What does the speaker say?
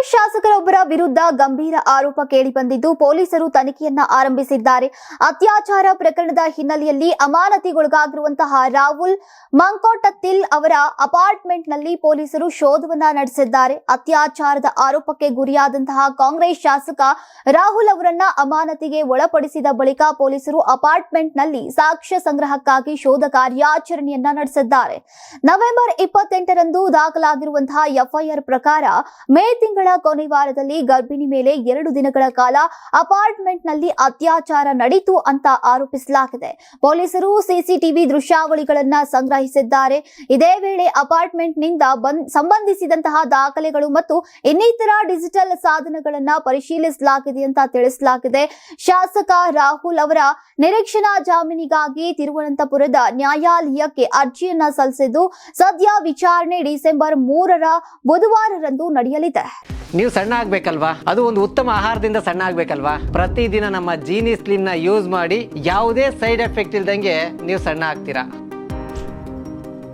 ಕಾಂಗ್ರೆಸ್ ಶಾಸಕರೊಬ್ಬರ ವಿರುದ್ಧ ಗಂಭೀರ ಆರೋಪ ಕೇಳಿಬಂದಿದ್ದು ಪೊಲೀಸರು ತನಿಖೆಯನ್ನ ಆರಂಭಿಸಿದ್ದಾರೆ. ಅತ್ಯಾಚಾರ ಪ್ರಕರಣದ ಹಿನ್ನೆಲೆಯಲ್ಲಿ ಅಮಾನತಿಗೊಳಗಾಗಿರುವಂತಹ ರಾಹುಲ್ ಮಂಕೋಟತ್ತಿಲ್ ಅವರ ಅಪಾರ್ಟ್ಮೆಂಟ್ನಲ್ಲಿ ಪೊಲೀಸರು ಶೋಧವನ್ನ ನಡೆಸಿದ್ದಾರೆ. ಅತ್ಯಾಚಾರದ ಆರೋಪಕ್ಕೆ ಗುರಿಯಾದಂತಹ ಕಾಂಗ್ರೆಸ್ ಶಾಸಕ ರಾಹುಲ್ ಅವರನ್ನ ಅಮಾನತಿಗೆ ಒಳಪಡಿಸಿದ ಬಳಿಕ ಪೊಲೀಸರು ಅಪಾರ್ಟ್ಮೆಂಟ್ನಲ್ಲಿ ಸಾಕ್ಷ್ಯ ಸಂಗ್ರಹಕ್ಕಾಗಿ ಶೋಧ ಕಾರ್ಯಾಚರಣೆಯನ್ನ ನಡೆಸಿದ್ದಾರೆ. ನವೆಂಬರ್ ಇಪ್ಪತ್ತೆಂಟರಂದು ದಾಖಲಾಗಿರುವಂತಹ ಎಫ್ಐಆರ್ ಪ್ರಕಾರ ಮೇ ತಿಂಗಳ ಕೊನೆ ವಾರದಲ್ಲಿ ಗರ್ಭಿಣಿ ಮೇಲೆ ಎರಡು ದಿನಗಳ ಕಾಲ ಅಪಾರ್ಟ್ಮೆಂಟ್ನಲ್ಲಿ ಅತ್ಯಾಚಾರ ನಡೀತು ಅಂತ ಆರೋಪಿಸಲಾಗಿದೆ. ಪೊಲೀಸರು ಸಿಸಿಟಿವಿ ದೃಶ್ಯಾವಳಿಗಳನ್ನ ಸಂಗ್ರಹಿಸಿದ್ದಾರೆ. ಇದೇ ವೇಳೆ ಅಪಾರ್ಟ್ಮೆಂಟ್ನಿಂದ ಸಂಬಂಧಿಸಿದಂತಹ ದಾಖಲೆಗಳು ಮತ್ತು ಇನ್ನಿತರ ಡಿಜಿಟಲ್ ಸಾಧನಗಳನ್ನ ಪರಿಶೀಲಿಸಲಾಗಿದೆ ಅಂತ ತಿಳಿಸಲಾಗಿದೆ. ಶಾಸಕ ರಾಹುಲ್ ಅವರ ನಿರೀಕ್ಷಣಾ ಜಾಮೀನಿಗಾಗಿ ತಿರುವನಂತಪುರದ ನ್ಯಾಯಾಲಯಕ್ಕೆ ಅರ್ಜಿಯನ್ನ ಸಲ್ಲಿಸಿದ್ದು, ಸದ್ಯ ವಿಚಾರಣೆ ಡಿಸೆಂಬರ್ ಮೂರರ ಬುಧವಾರರಂದು ನಡೆಯಲಿದೆ. ನೀವು ಸಣ್ಣ ಆಗ್ಬೇಕಲ್ವಾ? ಅದು ಒಂದು ಉತ್ತಮ ಆಹಾರದಿಂದ ಸಣ್ಣ ಆಗ್ಬೇಕಲ್ವಾ? ಪ್ರತಿದಿನ ನಮ್ಮ ಜೀನಿ ಸ್ಲಿಮ್ನ ಯೂಸ್ ಮಾಡಿ, ಯಾವುದೇ ಸೈಡ್ ಎಫೆಕ್ಟ್ ಇಲ್ದಂಗೆ ನೀವು ಸಣ್ಣ ಆಗ್ತೀರಾ?